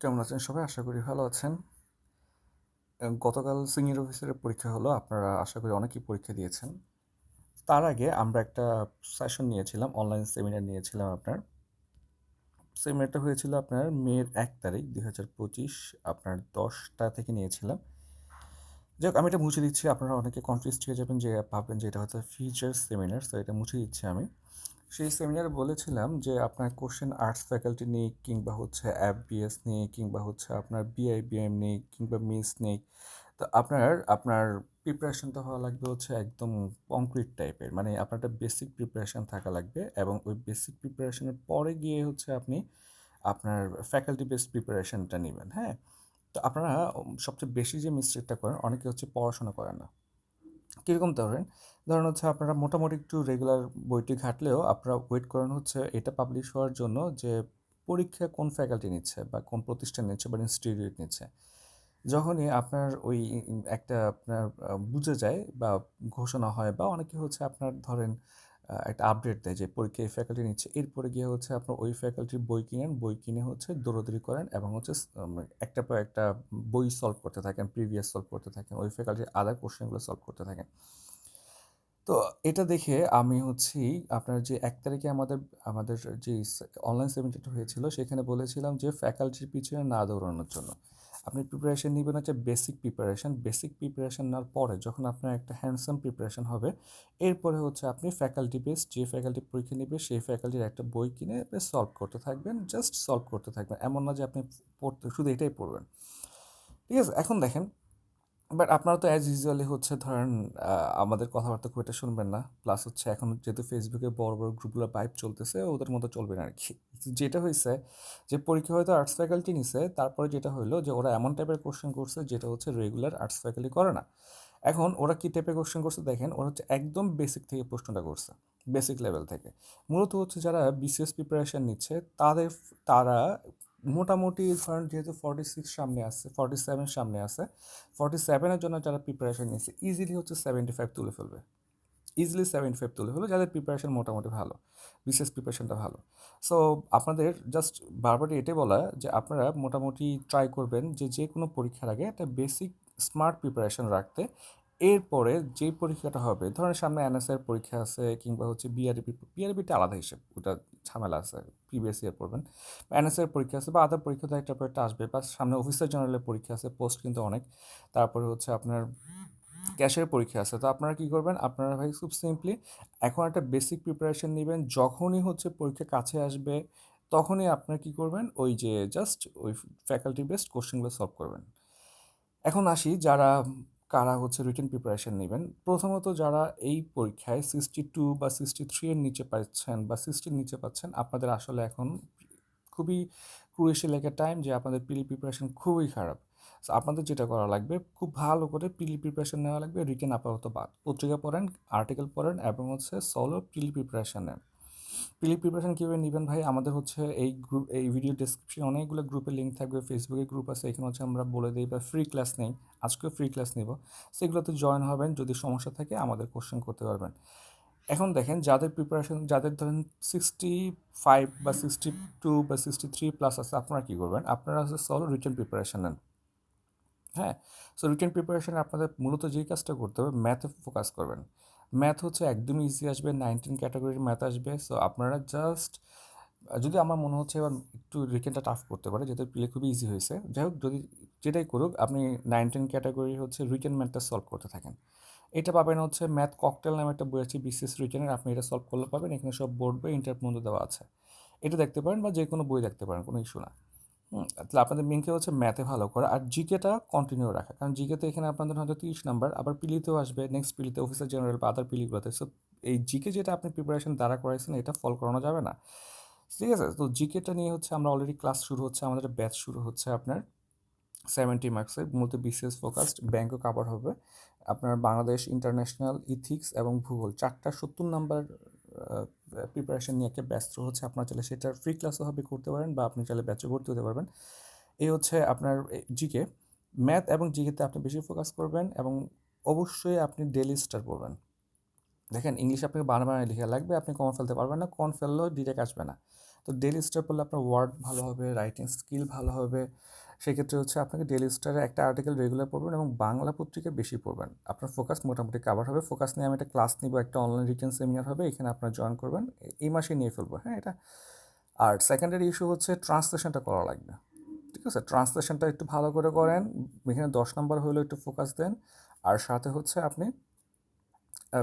কেমন আছেন সবাই? আশা করি ভালো আছেন। গতকাল সিনিয়র অফিসারের পরীক্ষা হলো, আপনারা আশা করি অনেকেই পরীক্ষা দিয়েছেন। তার আগে আমরা একটা সেশন নিয়েছিলাম অনলাইন সেমিনার নিয়েছিলাম আপনার। সেমিনারটা হয়েছিল আপনার মের এক তারিখ, দুই হাজার পঁচিশ, আপনার দশটা থেকে নিয়েছিলাম। যাক, আমি এটা মুছে দিচ্ছি, আপনারা অনেকে কনফিউজ হয়ে যাবেন যে ভাববেন যে এটা হয়তো ফিউচার সেমিনার তো এটা মুছে দিচ্ছি আমি। সেই সেমিনারে বলেছিলাম যে আপনার কোশ্চেন আর্টস ফ্যাকাল্টি নিয়ে কিংবা হচ্ছে অ্যাপ বিএস নিয়ে কিংবা হচ্ছে আপনার বিআইবিএম নিয়ে কিংবা মিস নিয়ে তো আপনার আপনার প্রিপারেশনটা হওয়া লাগবে হচ্ছে একদম কংক্রিট টাইপের মানে আপনার একটা বেসিক প্রিপারেশন থাকা লাগবে এবং ওই বেসিক প্রিপারেশনের পরে গিয়ে হচ্ছে আপনি আপনার ফ্যাকাল্টি বেসড প্রিপারেশনটা নেবেন হ্যাঁ? তো আপনারা সবচেয়ে বেশি যে মিস্টেকটা করেন, অনেকে হচ্ছে পড়াশোনা করেন না। কীরকম ধরেন? ধরেন হচ্ছে আপনারা মোটামুটি একটু রেগুলার বইটি ঘাটলেও আপনারা ওয়েট করেন হচ্ছে এটা পাবলিশ হওয়ার জন্য যে পরীক্ষা কোন ফ্যাকাল্টি নিচ্ছে বা কোন প্রতিষ্ঠান নিচ্ছে বা ইনস্টিটিউট নিচ্ছে। যখনই আপনার ওই একটা আপনার বুঝে যায় বা ঘোষণা হয় বা অনেকে হচ্ছে আপনার ধরেন একটা আপডেট দেয় যে পরীক্ষা এই ফ্যাকাল্টি নিচ্ছে। এরপরে গিয়ে হচ্ছে আপনার ওই ফ্যাকাল্টির বই কিনেন। বই কিনে হচ্ছে দৌড়াদৌড়ি করেন এবং হচ্ছে একটা পর একটা বই সলভ করতে থাকেন প্রিভিয়াস সলভ করতে থাকেন, ওই ফ্যাকাল্টির আদার কোশ্চেনগুলো সলভ করতে থাকেন। তো এটা দেখে আমি হচ্ছি আপনার যে এক তারিখে আমাদের আমাদের যে অনলাইন সেমিনারটা হয়েছিল, সেখানে বলেছিলাম যে ফ্যাকাল্টির পিছনে না দৌড়ানোর জন্য। আপনি প্রিপারেশন নেবেন হচ্ছে বেসিক প্রিপারেশন বেসিক প্রিপারেশন নেওয়ার পরে যখন আপনার একটা হ্যান্ডসাম প্রিপারেশন হবে, এরপরে হচ্ছে আপনি ফ্যাকাল্টি বেস যে ফ্যাকাল্টি পরীক্ষা নেবে, সেই ফ্যাকাল্টির একটা বই কিনে সলভ করতে থাকবেন জাস্ট সলভ করতে থাকবেন। এমন না যে আপনি পড়তে, শুধু এটাই পড়বেন। ঠিক আছে, এখন দেখেন বাট আপনারা তো অ্যাজ ইউজুয়ালি হচ্ছে ধরেন আমাদের কথাবার্তা খুব একটা শুনবেন না। প্লাস হচ্ছে এখন যেহেতু ফেসবুকে বড় বড় গ্রুপগুলো পাইপ চলতেছে, ওদের মতো চলবে না আর কি যেটা হয়েছে যে পরীক্ষা হয়তো আর্টস ফ্যাকাল্টি নিছে, তারপরে যেটা হলো যে ওরা এমন টাইপের কোশ্চেন করছে যেটা হচ্ছে রেগুলার আর্টস ফ্যাকাল্টি করে না। এখন ওরা কী টাইপের কোশ্চেন করছে দেখেন, ওরা হচ্ছে একদম বেসিক থেকে প্রশ্নটা করছে বেসিক লেভেল থেকে। মূলত হচ্ছে যারা বিসিএস প্রিপারেশন নিচ্ছে, তাদের, তারা মোটামুটি ধরেন যেহেতু ফর্টি সিক্স সামনে আছে ফর্টি সেভেন সামনে আছে ফর্টি সেভেনের জন্য যারা প্রিপারেশন নিয়েছে ইজিলি হচ্ছে সেভেন্টি ফাইভ তুলে ফেলবে। ইজিলি সেভেন্টি ফাইভ তুলে ফেলবে, যাদের প্রিপারেশন মোটামুটি ভালো, বিশেষ প্রিপারেশনটা ভালো। সো আপনাদের জাস্ট বারবারই এটাই বলা যে আপনারা মোটামুটি ট্রাই করবেন যে যে কোনো পরীক্ষার আগে একটা বেসিক স্মার্ট প্রিপারেশন রাখতে এরপরে যে পরীক্ষাটা হবে, ধরেন সামনে এনএসএর পরীক্ষা আছে কিংবা হচ্ছে বিআরবি বিআরবিটা আলাদা হিসেব, ওটা ঝামেলা আছে প্রিভিয়াস ইয়ার পড়বেন। এনএসএর পরীক্ষা আছে বা আদার পরীক্ষা তো একটা একটা আসবে বা সামনে অফিসার জেনারেলের পরীক্ষা আছে পোস্ট কিন্তু অনেক। তারপরে হচ্ছে আপনার ক্যাশের পরীক্ষা আছে, তো আপনারা কী করবেন? আপনারা ভাই খুব সিম্পলি এখন একটা বেসিক প্রিপারেশন নেবেন, যখনই হচ্ছে পরীক্ষা কাছে আসবে, তখনই আপনারা কী করবেন? ওই যে জাস্ট ওই ফ্যাকাল্টি বেসড কোশ্চেনগুলো সলভ করবেন। এখন আসি যারা কারা হচ্ছে রিটেন প্রিপারেশন নেবেন? প্রথমত যারা এই পরীক্ষায় সিক্সটি টু বা সিক্সটি থ্রি এর নিচে পাচ্ছেন বা সিক্সটির নিচে পাচ্ছেন, আপনাদের আসলে এখন খুবই ক্রুয়েশিয়াল একটা টাইম যে আপনাদের পিলি প্রিপারেশন খুবই খারাপ। আপনাদের যেটা করা লাগবে, খুব ভালো করে পিলি প্রিপারেশন নেওয়া লাগবে রিটেন আপাতত বাদ। পত্রিকা পড়েন আর্টিকেল পড়েন এবং হচ্ছে সলো পিলি প্রিপারেশন নেন। পিলি প্রিপারেশন কীভাবে নেবেন ভাই? আমাদের হচ্ছে এই গ্রুপ এই ভিডিও ডেসক্রিপশনে অনেকগুলো গ্রুপের লিঙ্ক থাকবে ফেসবুকে গ্রুপ আছে, এখানে হচ্ছে আমরা বলে দিই, বা ফ্রি ক্লাস নেই, আজকেও ফ্রি ক্লাস নেব। সেগুলোতে জয়েন হবেন, যদি সমস্যা থাকে আমাদের কোশ্চেন করতে পারবেন। এখন দেখেন, যাদের প্রিপারেশন যাদের ধরেন সিক্সটি ফাইভ বা সিক্সটি টু বা সিক্সটি থ্রি প্লাস আছে, আপনারা কী করবেন? আপনারা হচ্ছে সলো রিটেন প্রিপারেশন নেন। হ্যাঁ? সো রিটার্ন প্রিপারেশনে আপনাদের মূলত যেই কাজটা করতে হবে ম্যাথে ফোকাস করবেন। ম্যাথ হচ্ছে একদমই ইজি আসবে নাইনটিন ক্যাটাগরির ম্যাথ আসবে। সো আপনারা জাস্ট যদি আমার মনে হচ্ছে এবার একটু রিটেনটা টাফ করতে পারে, যেহেতু প্লে খুবই ইজি হয়েছে। যাই হোক, যদি যেটাই করুক, আপনি নাইনটিন ক্যাটাগরি হচ্ছে রিটেন ম্যাথটা সলভ করতে থাকেন। এটা পাবেন হচ্ছে ম্যাথ ককটেল নামে একটা বই আছে বিসিএস রিটেনের আপনি এটা সলভ করলে পাবেন। এখানে সব বোর্ড বই ইন্টার পর্যন্ত দেওয়া আছে। এটা দেখতে পারেন বা যে কোনো বই দেখতে পারেন, কোনো ইস্যু না। তাহলে আপনাদের মেনকে হচ্ছে ম্যাথে ভালো করা। আর জিকেটা কন্টিনিউ রাখা। কারণ জিকেতে এখানে আপনাদের হয়তো তিরিশ নাম্বার আবার পিলিতেও আসবে নেক্সট পিলিতে অফিসার জেনারেল বা আদার পিলিগুলোতে সো এই জিকে যেটা আপনি প্রিপারেশন দ্বারা করাইছেন, এটা ফল করানো যাবে না। ঠিক আছে? তো জিকেটা নিয়ে হচ্ছে আমরা অলরেডি ক্লাস শুরু হচ্ছে, আমাদের ব্যাচ শুরু হচ্ছে আপনার সেভেন্টি মার্কসের মূলত বিসিএস ফোকাসড ব্যাংকও কাভার হবে। আপনার বাংলাদেশ ইন্টারন্যাশনাল ইথিক্স এবং ভূগোল। চারটা সত্তর নাম্বার প্রিপারেশন নিয়ে একটা ব্যস্ত হচ্ছে, আপনার চাইলে সেটার ফ্রি ক্লাসও হবে করতে পারেন বা আপনি চাইলে ব্যাচে ভর্তি হতে পারবেন। এই হচ্ছে আপনার জিকে ম্যাথ এবং জিকেতে আপনি বেশি ফোকাস করবেন এবং অবশ্যই আপনি ডেলি স্টার পড়বেন। দেখেন ইংলিশ আপনাকে বারবার লিখে লাগবে, আপনি কমন ফেলতে পারবেন না, কমন ফেললেও ডিরেক্ট আসবে না। তো ডেলি স্টার পড়লে আপনার ওয়ার্ড ভালো হবে রাইটিং স্কিল ভালো হবে। সেক্ষেত্রে হচ্ছে আপনাকে ডেলি স্টারে একটা আর্টিকেল রেগুলার পড়বেন এবং বাংলা পত্রিকা বেশি পড়বেন। আপনার ফোকাস মোটামুটি কাভার হবে। ফোকাস নিয়ে আমি একটা ক্লাস নিব, একটা অনলাইন রিটেন সেমিনার হবে, এখানে আপনার জয়েন করবেন। এই মাসে নিয়ে ফেলব হ্যাঁ এটা। আর সেকেন্ডারি ইস্যু হচ্ছে ট্রান্সলেশনটা করা লাগবে। ঠিক আছে? ট্রান্সলেশনটা একটু ভালো করে করেন। এখানে দশ নম্বর হলেও একটু ফোকাস দেন। আর সাথে হচ্ছে আপনি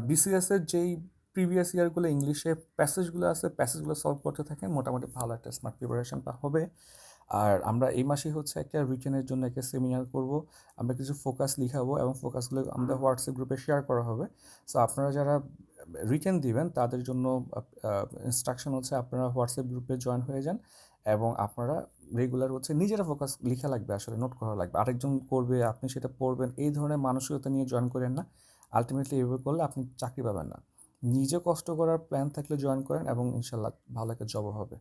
বিসিএসের যেই প্রিভিয়াস ইয়ারগুলো ইংলিশে প্যাসেজগুলো আছে প্যাসেজগুলো সলভ করতে থাকেন, মোটামুটি ভালো একটা স্মার্ট প্রিপারেশনটা হবে। আর আমরা এই মাসেই হচ্ছে একটা রিটেনের জন্য একটা সেমিনার করব। আমরা কিছু ফোকাস লিখাবো এবং ফোকাসগুলো আমাদের হোয়াটসঅ্যাপ গ্রুপে শেয়ার করা হবে। সো আপনারা যারা রিটেন দিবেন, তাদের জন্য ইনস্ট্রাকশন হচ্ছে আপনারা হোয়াটসঅ্যাপ গ্রুপে জয়েন হয়ে যান এবং আপনারা রেগুলার হচ্ছে নিজেরা ফোকাস লিখা লাগবে, আসলে নোট করা লাগবে। আরেকজন করবে, আপনি সেটা পড়বেন, এই ধরনের মানসিকতা নিয়ে জয়েন করেন না। আলটিমেটলি এভাবে করলে আপনি চাকরি পাবেন না। নিজে কষ্ট করার প্ল্যান থাকলে জয়েন করেন এবং ইনশাল্লাহ ভালো একটা জব হবে।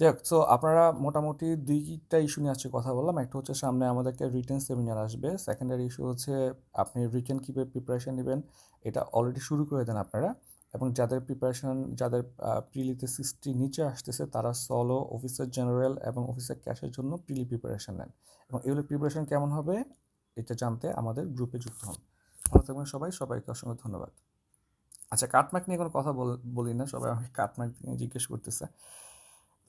যাক সো আপনারা মোটামুটি দুইটা ইস্যু নিয়ে আজকে কথা বললাম। একটা হচ্ছে সামনে আমাদেরকে রিটেন সেমিনার আসবে। সেকেন্ডারি ইস্যু হচ্ছে আপনি রিটেন কীভাবে প্রিপারেশান নেবেন, এটা অলরেডি শুরু করে দেন আপনারা। এবং যাদের প্রিপারেশন যাদের প্রিলিতে সিক্সটি নিচে আসতেছে, তারা সলো অফিসার জেনারেল এবং অফিসার ক্যাশের জন্য প্রিলি প্রিপারেশান নেন। এবং এগুলো প্রিপারেশন কেমন হবে, এটা জানতে আমাদের গ্রুপে যুক্ত হন। ভালো থাকবেন সবাই, সবাইকে অসংখ্য ধন্যবাদ। আচ্ছা কাটমার্ক নিয়ে কোনো কথা বলি না, সবাই আমাকে কাটমার্ক নিয়ে জিজ্ঞেস করতেছে।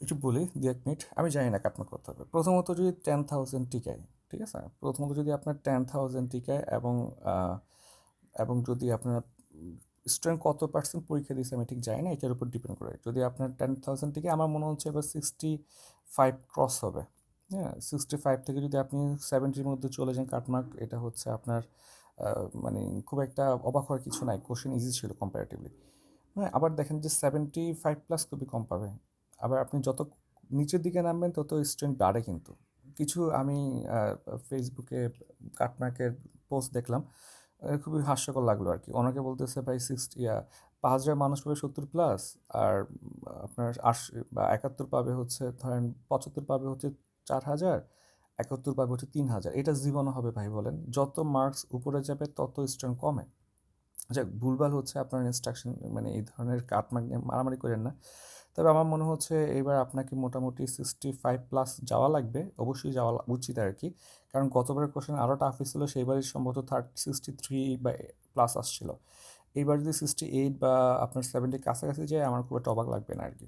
একটু বলি, দু এক মিনিট, আমি জানি না কাটমার্ক করতে হবে। প্রথমত যদি টেন থাউজেন্ড টিকায় ঠিক আছে? প্রথমত যদি আপনার টেন থাউজেন্ড টিকায় এবং এবং যদি আপনার স্টুডেন্ট কত পার্সেন্ট পরীক্ষা দিয়েছে, আমি ঠিক জানি না, এটার উপর ডিপেন্ড করে। যদি আপনার টেন থাউজেন্ড থেকে আমার মনে হচ্ছে এবার সিক্সটি ফাইভ ক্রস হবে। হ্যাঁ সিক্সটি ফাইভ থেকে যদি আপনি সেভেন্টির মধ্যে চলে যান, কাটমার্ক, এটা হচ্ছে আপনার মানে খুব একটা অবাক হওয়ার কিছু নাই। কোশ্চেন ইজি ছিল কম্পারেটিভলি হ্যাঁ আবার দেখেন যে সেভেন্টি ফাইভ প্লাস খুবই কম পাবে। আবার আপনি যত নিচের দিকে নামবেন, তত স্ট্রেংথ বাড়ে কিন্তু। কিছু আমি ফেসবুকে কাটমার্কের পোস্ট দেখলাম খুবই হাস্যকর লাগল আর কি। অনেকে বলতেছে, ভাই সিক্সটি পাঁচ হাজার মানুষ পাবে সত্তর প্লাস আর আপনার আশি বা একাত্তর পাবে হচ্ছে, ধরেন পঁচাত্তর পাবে হচ্ছে চার হাজার। একাত্তর পাবে হচ্ছে তিন হাজার। এটা জীবনও হবে ভাই বলেন। যত মার্কস উপরে যাবে, তত স্ট্রেংথ কমে। আচ্ছা ভুলভাল হচ্ছে আপনার ইনস্ট্রাকশন মানে এই ধরনের কাটমার্ক নিয়ে মারামারি করেন না। তবে আমার মনে হচ্ছে এবার আপনাকে মোটামুটি সিক্সটি ফাইভ প্লাস যাওয়া লাগবে। অবশ্যই যাওয়া উচিত আর কি কারণ গতবারের কোশ্চেন আরও টাফ ছিল, সেইবারই সম্ভবত থার্ড সিক্সটি থ্রি বা প্লাস আসছিল। এইবার যদি সিক্সটি এইট বা আপনার সেভেন্টি কাছাকাছি যায়, আমার খুব একটা অবাক লাগবে না আর কি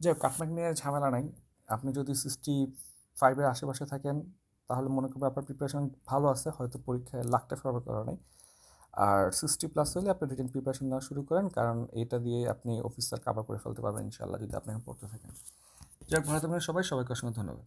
যাই হোক কাটমার্ক নিয়ে ঝামেলা নাই। আপনি যদি সিক্সটি ফাইভের আশেপাশে থাকেন, তাহলে মনে করব আপনার প্রিপারেশন ভালো আছে, হয়তো পরীক্ষায় লাখটা ফেভার করা আর সিক্সটি প্লাস হলে আপনি রিটেন প্রিপারেশন নেওয়া শুরু করেন, কারণ এটা দিয়ে আপনি অফিসার কাভার করে ফেলতে পারবেন ইনশাল্লাহ যদি আপনি পড়তে থাকেন। যাক, ভালো থাকবেন সবাই, সবাইকে অসংখ্য ধন্যবাদ।